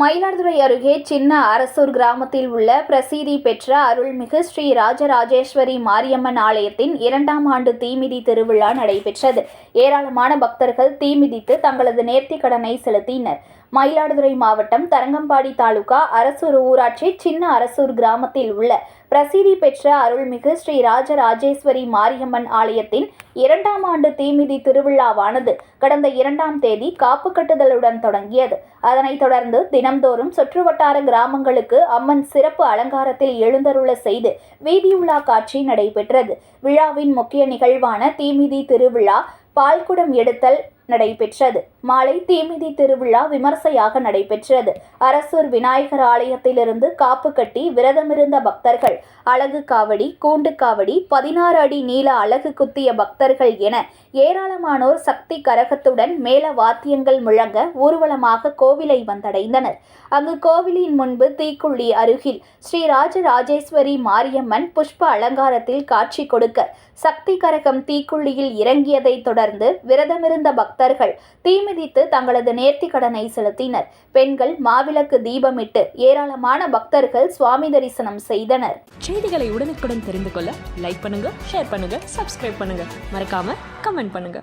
மயிலாடுதுறை அருகே சின்ன அரசூர் கிராமத்தில் உள்ள பிரசீதி பெற்ற அருள்மிகு ஸ்ரீ ராஜராஜேஸ்வரி மாரியம்மன் ஆலயத்தின் இரண்டாம் ஆண்டு தீமிதி திருவிழா நடைபெற்றது. ஏராளமான பக்தர்கள் தீமிதித்து தங்களது நேர்த்திக் கடனை செலுத்தினர். மயிலாடுதுறை மாவட்டம் தரங்கம்பாடி தாலுகா அரசூர் ஊராட்சி சின்ன அரசூர் கிராமத்தில் உள்ள பிரசித்தி பெற்ற அருள்மிகு ஸ்ரீ ராஜராஜேஸ்வரி மாரியம்மன் ஆலயத்தின் இரண்டாம் ஆண்டு தீமிதி திருவிழாவானது கடந்த இரண்டாம் தேதி காப்பு கட்டுதலுடன் தொடங்கியது. அதனைத் தொடர்ந்து தினம்தோறும் சுற்றுவட்டார கிராமங்களுக்கு அம்மன் சிறப்பு அலங்காரத்தில் எழுந்தருள செய்து வீதியுலா காட்சி நடைபெற்றது. விழாவின் முக்கிய நிகழ்வான தீமிதி திருவிழா பால்குடம் எடுத்தல் நடைபெற்றது. மாலை தீமிதி திருவிழா விமர்சையாக நடைபெற்றது. அரசூர் விநாயகர் ஆலயத்திலிருந்து காப்பு கட்டி விரதமிருந்த பக்தர்கள் அழகு காவடி கூண்டு காவடி பதினாறு அடி நீள அழகு குத்திய பக்தர்கள் என ஏராளமானோர் சக்தி கரகத்துடன் மேல வாத்தியங்கள் முழங்க ஊர்வலமாக கோவிலை வந்தடைந்தனர். அங்கு கோவிலின் முன்பு தீக்குள்ளி அருகில் ஸ்ரீ ராஜராஜேஸ்வரி மாரியம்மன் புஷ்ப அலங்காரத்தில் காட்சி கொடுக்க சக்தி கரகம் தீக்குள்ளியில் இறங்கியதைத் தொடர்ந்து விரதமிருந்த பக்தர்கள் மிதித்து தங்களது நேர்த்தி கடனை செலுத்தினர். பெண்கள் மாவிளக்கு தீபமிட்டு ஏராளமான பக்தர்கள் சுவாமி தரிசனம் செய்தனர். செய்திகளை உடனுக்குடன் தெரிந்து கொள்ள லைக் பண்ணுங்க ஷேர் பண்ணுங்க சப்ஸ்கிரைப் பண்ணுங்க. மறக்காம கமெண்ட் பண்ணுங்க.